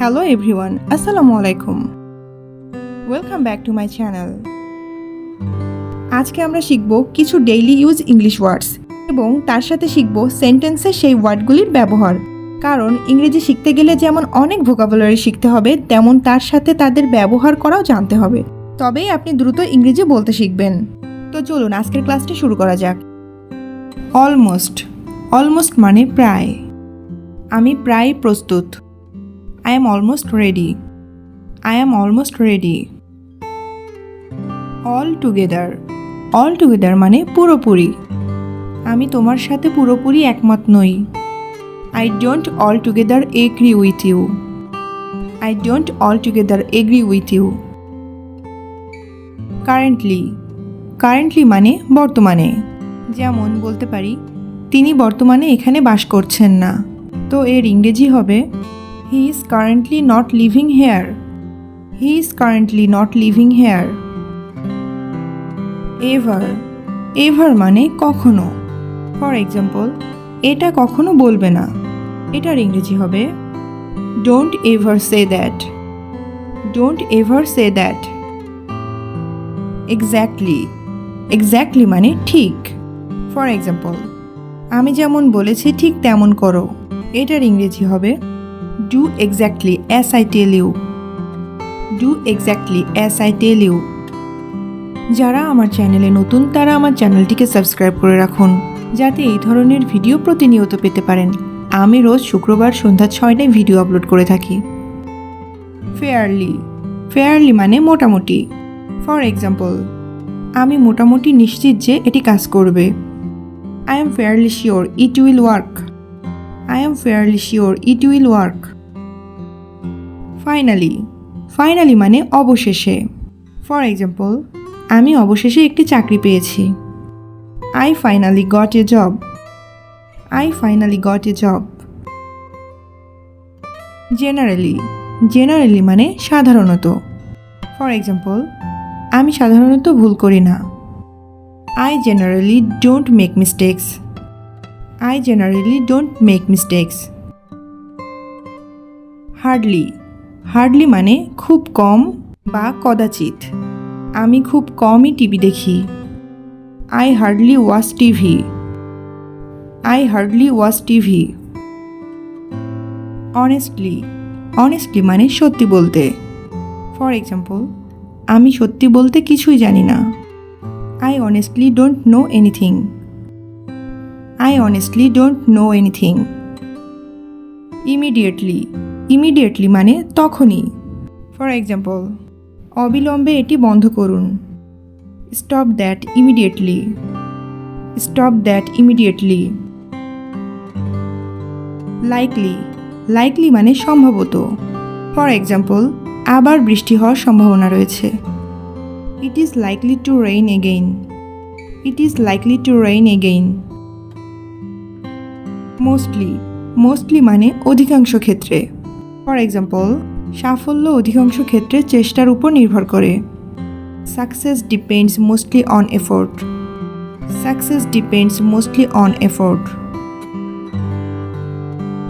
Hello everyone আসসালামু আলাইকুম welcome back to my channel আজকে আমরা শিখব কিছু ডেইলি ইউজ ইংলিশ ওয়ার্ডস এবং তার সাথে শিখব সেন্টেন্সের সেই ওয়ার্ডগুলির ব্যবহার। কারণ ইংরেজি শিখতে গেলে যেমন অনেক ভোকাবুলারি শিখতে হবে, তেমন তার সাথে তাদের ব্যবহার করাও জানতে হবে। তবেই আপনি দ্রুত ইংরেজি বলতে শিখবেন। তো চলুন, আজকের ক্লাসটি শুরু করা যাক। অলমোস্ট অলমোস্ট মানে প্রায়। আমি প্রায় প্রস্তুত। I am almost ready I am almost ready all together all together মানে পুরোপুরি। আমি তোমার সাথে পুরোপুরি একমত নই। I don't all together agree with you I don't all together agree with you currently currently মানে বর্তমানে। যেমন বলতে পারি, তিনি বর্তমানে এখানে বাস করছেন না। তো এর ইংরেজি হবে he is currently not living here he is currently not living here ever ever মানে কখনো। ফর এক্সাম্পল এটা কখনো বলবে না। এটার ইংরেজি হবে। Don't ever say that don't ever say that exactly exactly মানে ঠিক। ফর এক্সাম্পল আমি যেমন বলেছি ঠিক তেমন করো। এটার ইংরেজি হবে do exactly as I tell you do exactly as I tell you যারা আমার চ্যানেলে নতুন, তারা আমার চ্যানেলটিকে সাবস্ক্রাইব করে রাখুন, যাতে এই ধরনের ভিডিও প্রতিনিয়ত পেতে পারেন। আমি রোজ শুক্রবার সন্ধ্যা ছয়টায় ভিডিও আপলোড করে থাকি। ফেয়ারলি ফেয়ারলি মানে মোটামুটি। ফর এক্সাম্পল আমি মোটামুটি নিশ্চিত যে এটি কাজ করবে। I am fairly sure it will work I am fairly sure it will work finally finally মানে অবশেষে। ফর এক্সাম্পল আমি অবশেষে একটি চাকরি পেয়েছি। I finally got a job I finally got a job generally generally মানে সাধারণত। ফর এক্সাম্পল আমি সাধারণত ভুল করি না। I generally don't make mistakes I generally don't make mistakes hardly hardly মানে খুব কম বা কদাচিৎ। আমি খুব কমই টিভি দেখি। I hardly watch TV. I hardly watch TV. Honestly honestly মানে সত্যি বলতে। ফর এক্সাম্পল, আমি সত্যি বলতে কিছুই জানি না। I honestly don't know anything. I honestly don't know anything. Immediately immediately মানে তখনই। ফর এক্সাম্পল অবিলম্বে এটি বন্ধ করুন। Stop that immediately stop that immediately likely likely মানে সম্ভবত। ফর এক্সাম্পল আবার বৃষ্টি হওয়ার সম্ভাবনা রয়েছে। It is likely to rain again it is likely to rain again mostly mostly মানে অধিকাংশ ক্ষেত্রে। ফর এক্সাম্পল সাফল্য অধিকাংশ ক্ষেত্রে চেষ্টার উপর নির্ভর করে। Success depends mostly on effort success depends mostly on effort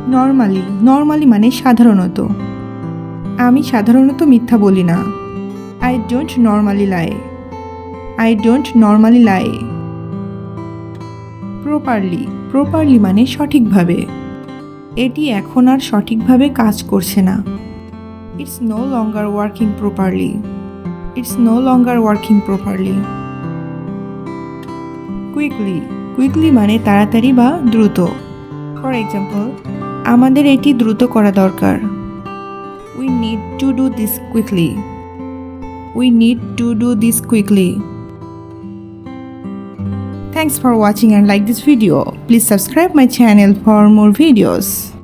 normally normally মানে সাধারণত। আমি সাধারণত মিথ্যা বলি না। I don't normally lie I don't normally lie properly properly মানে সঠিকভাবে। এটি এখন আর সঠিকভাবে কাজ করছে না। It's no longer working properly it's no longer working properly quickly quickly মানে তাড়াতাড়ি বা দ্রুত। ফর এক্সাম্পল আমাদের এটি দ্রুত করা দরকার। We need to do this quickly we need to do this quickly Thanks for watching and like this video. Please subscribe my channel for more videos.